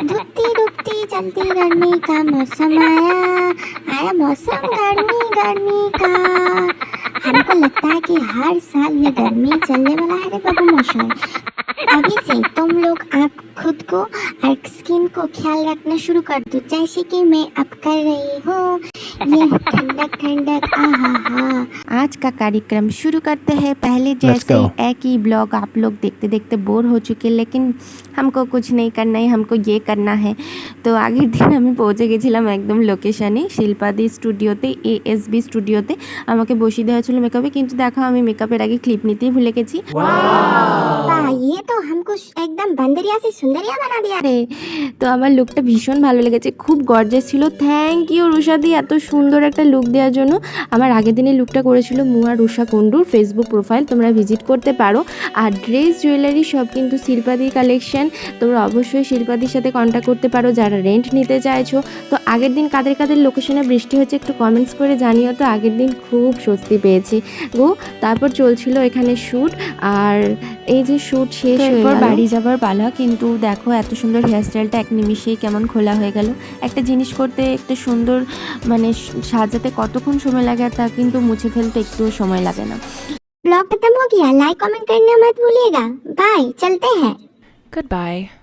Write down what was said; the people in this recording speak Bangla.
धुकती धुकती चलती गर्मी का मौसम आया। आया मौसम गर्मी गर्मी का। हमको लगता है कि हर साल ये गर्मी चलने वाला है बाबू मौसम। अभी से तुम लोग आप खुद को और स्किन को ख्याल रखना शुरू कर दो। जैसे कि मैं अब कर रही हूँ। ठंडक ठंडक आहा हा आज का कार्यक्रम शुरू करते हैं पहले जैसे go. एक ही ब्लॉग आप लोग देखते देखते बोर हो चुके लेकिन हमको कुछ नहीं करना है हमको ये करना है তো আগের দিন আমি পৌঁছে গেছিলাম একদম লোকেশানে শিল্পাদি স্টুডিওতে এএসবি স্টুডিওতে আমাকে বসিয়ে দেওয়া ছিল মেকআপে কিন্তু দেখো আমি মেকআপের আগে ক্লিপ নিতেই ভুলে গেছি একদম বান্দরিয়া সে সুন্দরিয়া বানা দিয়া? রে তো আমার লুকটা ভীষণ ভালো লেগেছে খুব গর্জাস ছিল। থ্যাংক ইউ রুষাদি এত সুন্দর একটা লুক দেওয়ার জন্য। আমার আগের দিনে লুকটা করেছিল মুয়া রুষা কুন্ডুর ফেসবুক প্রোফাইল তোমরা ভিজিট করতে পারো। আর ড্রেস জুয়েলারি সব কিন্তু শিল্পাদির কালেকশন তোমরা অবশ্যই শিল্পাদির সাথে কন্ট্যাক্ট করতে পারো যারা রেন্ট নিতে চাইছো। তো আগের দিন কাদের কাদের লোকেশনে বৃষ্টি হচ্ছে একটু কমেন্টস করে জানিও তো আগের দিন খুব স্বস্তি পেয়েছি। গো তারপর চলছিল এখানে শ্যুট আর এই যে শ্যুট শেষ হয়ে বাড়ি যাবার পালা কিন্তু দেখো এত সুন্দর হেয়ারস্টাইলটা এক নিমিষেই কেমন খোলা হয়ে গেল একটা জিনিস করতে একটা সুন্দর মানে সাজাতে কতক্ষণ সময় লাগে আর তা কিন্তু মুছে ফেলতে একটুও সময় লাগে না ब्लॉग खत्म हो गया लाइक कमेंट करना मत भूलिएगा बाय चलते हैं Goodbye.